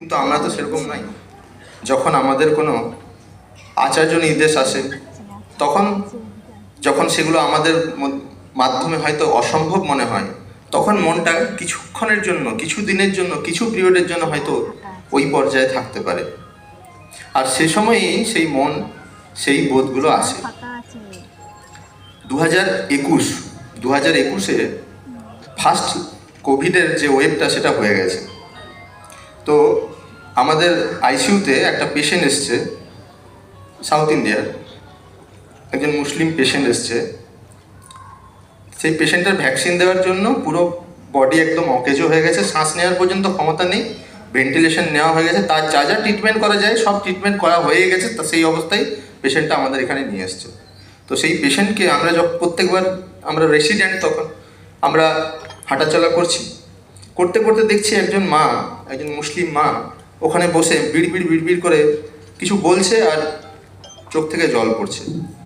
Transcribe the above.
কিন্তু আমরা তো সেরকম নাই। যখন আমাদের কোনো আচার্য নির্দেশ আসে, তখন যখন সেগুলো আমাদের মদ- মাধ্যমে হয়তো অসম্ভব মনে হয়, তখন মনটা কিছুক্ষণের জন্য, কিছু দিনের জন্য, কিছু পিরিয়ডের জন্য হয়তো ওই পর্যায়ে থাকতে পারে। আর সে সময়েই সেই মন, সেই বোধগুলো আসে। দু হাজার একুশ দু হাজার একুশে ফার্স্ট কোভিডের যে ওয়েবটা সেটা হয়ে গেছে। আমাদের আইসিইউতে একটা পেশেন্ট এসছে সাউথ ইন্ডিয়ার একজন মুসলিম পেশেন্ট এসছে। সেই পেশেন্টের ভ্যাকসিন দেওয়ার জন্য পুরো বডি একদম অকেজো হয়ে গেছে, শ্বাস নেওয়ার পর্যন্ত ক্ষমতা নেই ভেন্টিলেশন নেওয়া হয়ে গেছে, তার যা যা ট্রিটমেন্ট করা যায়, সব ট্রিটমেন্ট করা হয়ে গেছে, তা সেই অবস্থায় পেশেন্টটা আমাদের এখানে নিয়ে এসছে। তো সেই পেশেন্টকে আমরা যখন প্রত্যেকবার আমরা রেসিডেন্ট তখন আমরা হাঁটাচলা করছি। করতে করতে দেখছি একজন মা, একজন মুসলিম মা ওখানে বসে বিড়বিড় বিড়বিড় বিড় বিড় করে কিছু বলছে আর চোখ থেকে জল পড়ছে।